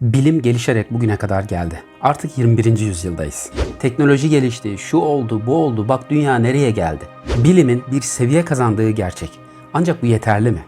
Bilim gelişerek bugüne kadar geldi. Artık 21. yüzyıldayız. Teknoloji gelişti, şu oldu, bu oldu, bak dünya nereye geldi. Bilimin bir seviye kazandığı gerçek. Ancak bu yeterli mi?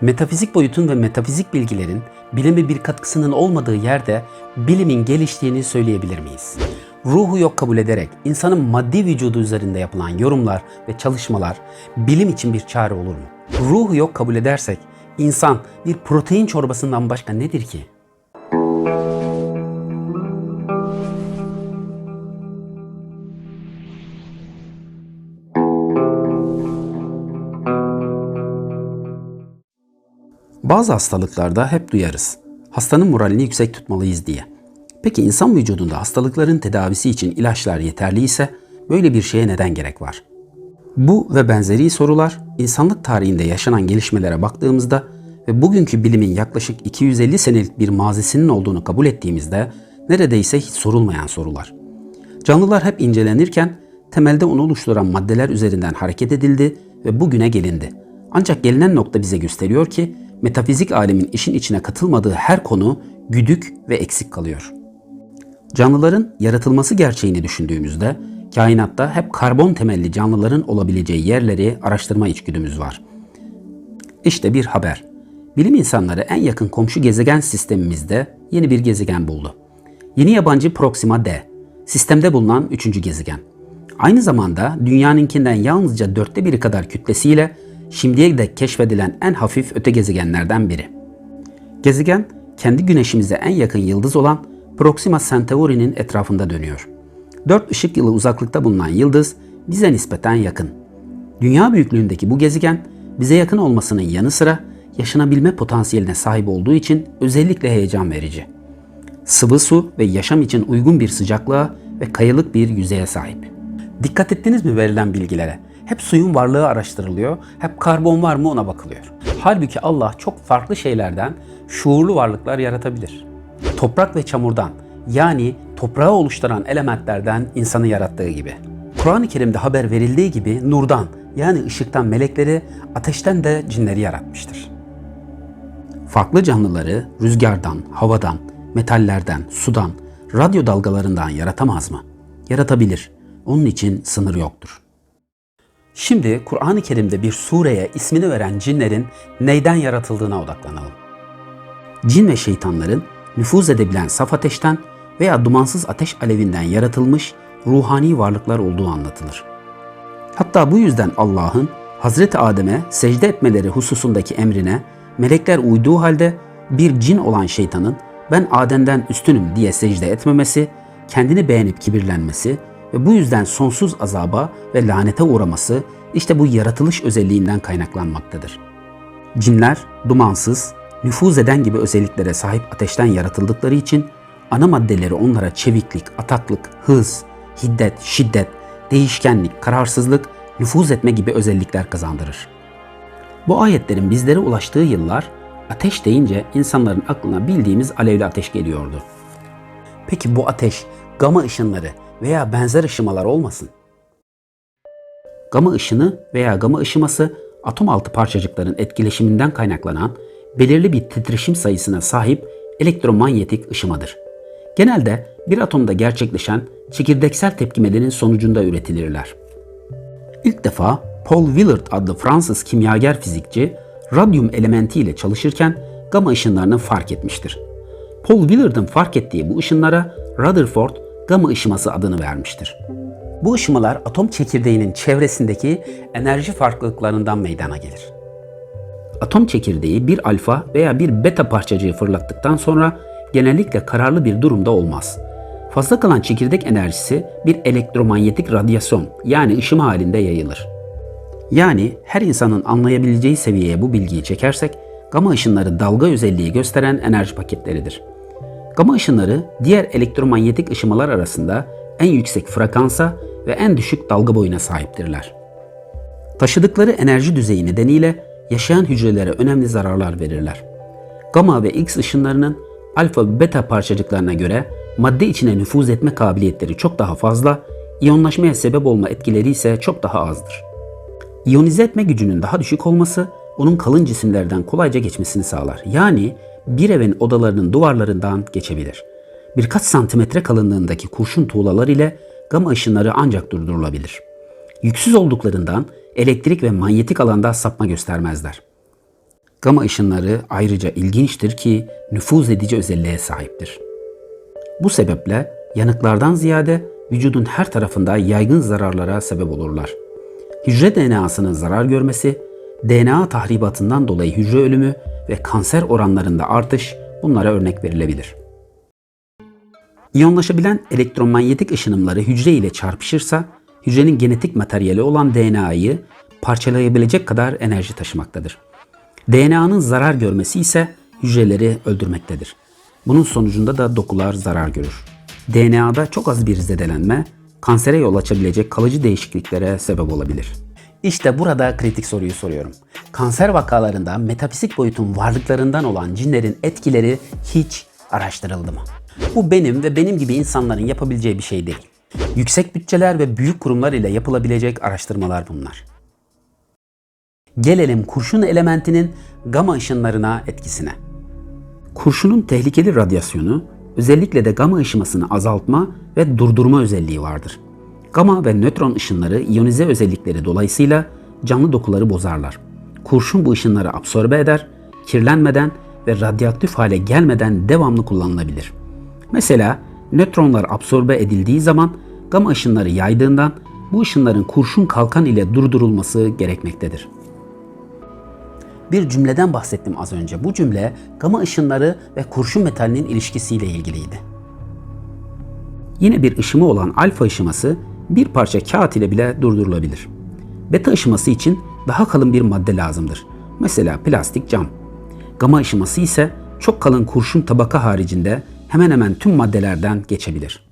Metafizik boyutun ve metafizik bilgilerin bilime bir katkısının olmadığı yerde bilimin geliştiğini söyleyebilir miyiz? Ruhu yok kabul ederek insanın maddi vücudu üzerinde yapılan yorumlar ve çalışmalar bilim için bir çare olur mu? Ruhu yok kabul edersek insan bir protein çorbasından başka nedir ki? Bazı hastalıklarda hep duyarız. Hastanın moralini yüksek tutmalıyız diye. Peki insan vücudunda hastalıkların tedavisi için ilaçlar yeterli ise böyle bir şeye neden gerek var? Bu ve benzeri sorular insanlık tarihinde yaşanan gelişmelere baktığımızda ve bugünkü bilimin yaklaşık 250 senelik bir mazisinin olduğunu kabul ettiğimizde neredeyse hiç sorulmayan sorular. Canlılar hep incelenirken temelde onu oluşturan maddeler üzerinden hareket edildi ve bugüne gelindi. Ancak gelinen nokta bize gösteriyor ki metafizik alemin işin içine katılmadığı her konu güdük ve eksik kalıyor. Canlıların yaratılması gerçeğini düşündüğümüzde kainatta hep karbon temelli canlıların olabileceği yerleri araştırma içgüdümüz var. İşte bir haber. Bilim insanları en yakın komşu gezegen sistemimizde yeni bir gezegen buldu. Yeni yabancı Proxima D, sistemde bulunan üçüncü gezegen. Aynı zamanda dünyanınkinden yalnızca dörtte biri kadar kütlesiyle şimdiye dek keşfedilen en hafif öte gezegenlerden biri. Gezegen kendi güneşimize en yakın yıldız olan Proxima Centauri'nin etrafında dönüyor. 4 ışık yılı uzaklıkta bulunan yıldız bize nispeten yakın. Dünya büyüklüğündeki bu gezegen bize yakın olmasının yanı sıra yaşanabilme potansiyeline sahip olduğu için özellikle heyecan verici. Sıvı su ve yaşam için uygun bir sıcaklığa ve kayalık bir yüzeye sahip. Dikkat ettiniz mi verilen bilgilere? Hep suyun varlığı araştırılıyor, hep karbon var mı ona bakılıyor. Halbuki Allah çok farklı şeylerden şuurlu varlıklar yaratabilir. Toprak ve çamurdan yani toprağı oluşturan elementlerden insanı yarattığı gibi. Kur'an-ı Kerim'de haber verildiği gibi nurdan yani ışıktan melekleri, ateşten de cinleri yaratmıştır. Farklı canlıları rüzgardan, havadan, metallerden, sudan, radyo dalgalarından yaratamaz mı? Yaratabilir. Onun için sınır yoktur. Şimdi Kur'an-ı Kerim'de bir sureye ismini veren cinlerin neyden yaratıldığına odaklanalım. Cin ve şeytanların nüfuz edebilen saf ateşten veya dumansız ateş alevinden yaratılmış ruhani varlıklar olduğu anlatılır. Hatta bu yüzden Allah'ın Hazreti Adem'e secde etmeleri hususundaki emrine melekler uyduğu halde bir cin olan şeytanın ben Adem'den üstünüm diye secde etmemesi, kendini beğenip kibirlenmesi ve bu yüzden sonsuz azaba ve lanete uğraması işte bu yaratılış özelliğinden kaynaklanmaktadır. Cinler dumansız, nüfuz eden gibi özelliklere sahip ateşten yaratıldıkları için ana maddeleri onlara çeviklik, ataklık, hız, hiddet, şiddet, değişkenlik, kararsızlık, nüfuz etme gibi özellikler kazandırır. Bu ayetlerin bizlere ulaştığı yıllar ateş deyince insanların aklına bildiğimiz alevli ateş geliyordu. Peki bu ateş gama ışınları veya benzer ışımalar olmasın? Gama ışını veya gama ışıması atom altı parçacıkların etkileşiminden kaynaklanan belirli bir titreşim sayısına sahip elektromanyetik ışımadır. Genelde bir atomda gerçekleşen çekirdeksel tepkimelerin sonucunda üretilirler. İlk defa Paul Willard adlı Fransız kimyager fizikçi radyum elementi ile çalışırken gama ışınlarını fark etmiştir. Paul Willard'ın fark ettiği bu ışınlara Rutherford gama ışıması adını vermiştir. Bu ışımalar atom çekirdeğinin çevresindeki enerji farklılıklarından meydana gelir. Atom çekirdeği bir alfa veya bir beta parçacığı fırlattıktan sonra genellikle kararlı bir durumda olmaz. Fazla kalan çekirdek enerjisi bir elektromanyetik radyasyon yani ışıma halinde yayılır. Yani her insanın anlayabileceği seviyeye bu bilgiyi çekersek gama ışınları dalga özelliği gösteren enerji paketleridir. Gama ışınları diğer elektromanyetik ışımalar arasında en yüksek frekansa ve en düşük dalga boyuna sahiptirler. Taşıdıkları enerji düzeyi nedeniyle yaşayan hücrelere önemli zararlar verirler. Gama ve X ışınlarının alfa ve beta parçacıklarına göre madde içine nüfuz etme kabiliyetleri çok daha fazla, iyonlaşmaya sebep olma etkileri ise çok daha azdır. İyonize etme gücünün daha düşük olması onun kalın cisimlerden kolayca geçmesini sağlar. Yani bir evin odalarının duvarlarından geçebilir. Birkaç santimetre kalınlığındaki kurşun tuğlalar ile gama ışınları ancak durdurulabilir. Yüksüz olduklarından elektrik ve manyetik alanda sapma göstermezler. Gama ışınları ayrıca ilginçtir ki nüfuz edici özelliğe sahiptir. Bu sebeple yanıklardan ziyade vücudun her tarafında yaygın zararlara sebep olurlar. Hücre DNA'sının zarar görmesi, DNA tahribatından dolayı hücre ölümü ve kanser oranlarında artış bunlara örnek verilebilir. İyonlaşabilen elektromanyetik ışınımları hücre ile çarpışırsa hücrenin genetik materyali olan DNA'yı parçalayabilecek kadar enerji taşımaktadır. DNA'nın zarar görmesi ise hücreleri öldürmektedir. Bunun sonucunda da dokular zarar görür. DNA'da çok az bir zedelenme kansere yol açabilecek kalıcı değişikliklere sebep olabilir. İşte burada kritik soruyu soruyorum. Kanser vakalarında metafizik boyutun varlıklarından olan cinlerin etkileri hiç araştırıldı mı? Bu benim ve benim gibi insanların yapabileceği bir şey değil. Yüksek bütçeler ve büyük kurumlar ile yapılabilecek araştırmalar bunlar. Gelelim kurşun elementinin gama ışınlarına etkisine. Kurşunun tehlikeli radyasyonu özellikle de gama ışımasını azaltma ve durdurma özelliği vardır. Gama ve nötron ışınları iyonize özellikleri dolayısıyla canlı dokuları bozarlar. Kurşun bu ışınları absorbe eder, kirlenmeden ve radyoaktif hale gelmeden devamlı kullanılabilir. Mesela nötronlar absorbe edildiği zaman gama ışınları yaydığından bu ışınların kurşun kalkan ile durdurulması gerekmektedir. Bir cümleden bahsettim az önce. Bu cümle gama ışınları ve kurşun metalinin ilişkisiyle ilgiliydi. Yine bir ışıma olan alfa ışıması bir parça kağıt ile bile durdurulabilir. Beta ışıması için daha kalın bir madde lazımdır. Mesela plastik cam. Gama ışıması ise çok kalın kurşun tabaka haricinde hemen hemen tüm maddelerden geçebilir.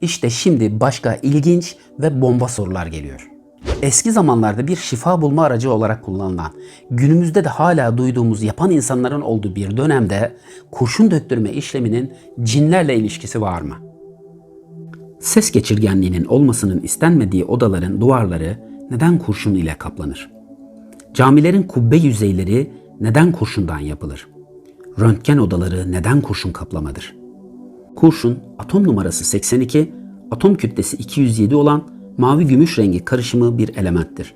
İşte şimdi başka ilginç ve bomba sorular geliyor. Eski zamanlarda bir şifa bulma aracı olarak kullanılan, günümüzde de hala duyduğumuz yapan insanların olduğu bir dönemde kurşun döktürme işleminin cinlerle ilişkisi var mı? Ses geçirgenliğinin olmasının istenmediği odaların duvarları neden kurşun ile kaplanır? Camilerin kubbe yüzeyleri neden kurşundan yapılır? Röntgen odaları neden kurşun kaplamadır? Kurşun atom numarası 82, atom kütlesi 207 olan mavi gümüş rengi karışımı bir elementtir.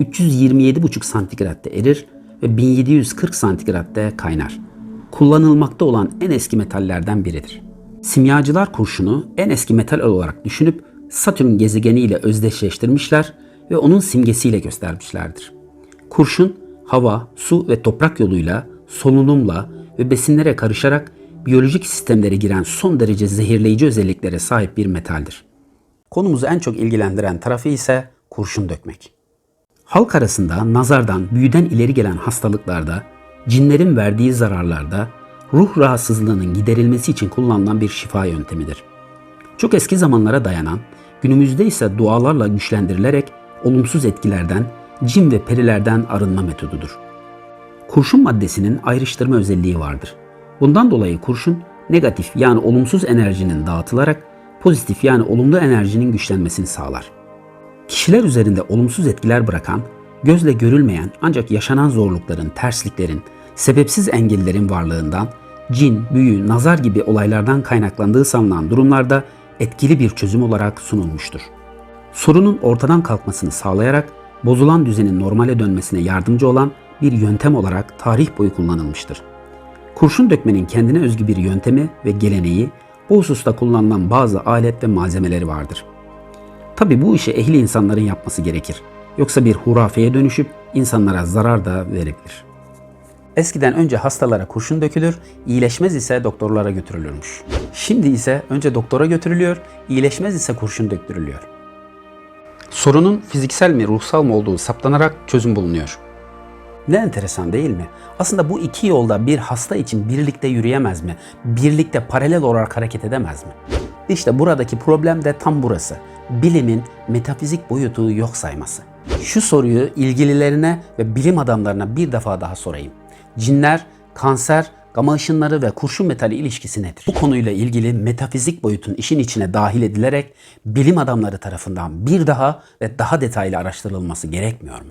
327,5 santigratta erir ve 1740 santigratta kaynar. Kullanılmakta olan en eski metallerden biridir. Simyacılar kurşunu en eski metal olarak düşünüp Satürn gezegeniyle özdeşleştirmişler ve onun simgesiyle göstermişlerdir. Kurşun hava, su ve toprak yoluyla, solunumla ve besinlere karışarak biyolojik sistemlere giren son derece zehirleyici özelliklere sahip bir metaldir. Konumuzu en çok ilgilendiren tarafı ise kurşun dökmek. Halk arasında nazardan, büyüden ileri gelen hastalıklarda, cinlerin verdiği zararlarda, ruh rahatsızlığının giderilmesi için kullanılan bir şifa yöntemidir. Çok eski zamanlara dayanan, günümüzde ise dualarla güçlendirilerek olumsuz etkilerden, cin ve perilerden arınma metodudur. Kurşun maddesinin ayrıştırma özelliği vardır. Bundan dolayı kurşun negatif yani olumsuz enerjinin dağıtılarak pozitif yani olumlu enerjinin güçlenmesini sağlar. Kişiler üzerinde olumsuz etkiler bırakan, gözle görülmeyen ancak yaşanan zorlukların, tersliklerin, sebepsiz engellerin varlığından, cin, büyü, nazar gibi olaylardan kaynaklandığı sanılan durumlarda etkili bir çözüm olarak sunulmuştur. Sorunun ortadan kalkmasını sağlayarak bozulan düzenin normale dönmesine yardımcı olan bir yöntem olarak tarih boyu kullanılmıştır. Kurşun dökmenin kendine özgü bir yöntemi ve geleneği, bu hususta kullanılan bazı alet ve malzemeleri vardır. Tabi bu işi ehli insanların yapması gerekir. Yoksa bir hurafeye dönüşüp insanlara zarar da verebilir. Eskiden önce hastalara kurşun dökülür, iyileşmez ise doktorlara götürülürmüş. Şimdi ise önce doktora götürülüyor, iyileşmez ise kurşun döktürülüyor. Sorunun fiziksel mi ruhsal mı olduğu saptanarak çözüm bulunuyor. Ne enteresan değil mi? Aslında bu iki yolda bir hasta için birlikte yürüyemez mi? Birlikte paralel olarak hareket edemez mi? İşte buradaki problem de tam burası. Bilimin metafizik boyutu yok sayması. Şu soruyu ilgililerine ve bilim adamlarına bir defa daha sorayım. Cinler, kanser, gama ışınları ve kurşun metali ilişkisi nedir? Bu konuyla ilgili metafizik boyutun işin içine dahil edilerek bilim adamları tarafından bir daha ve daha detaylı araştırılması gerekmiyor mu?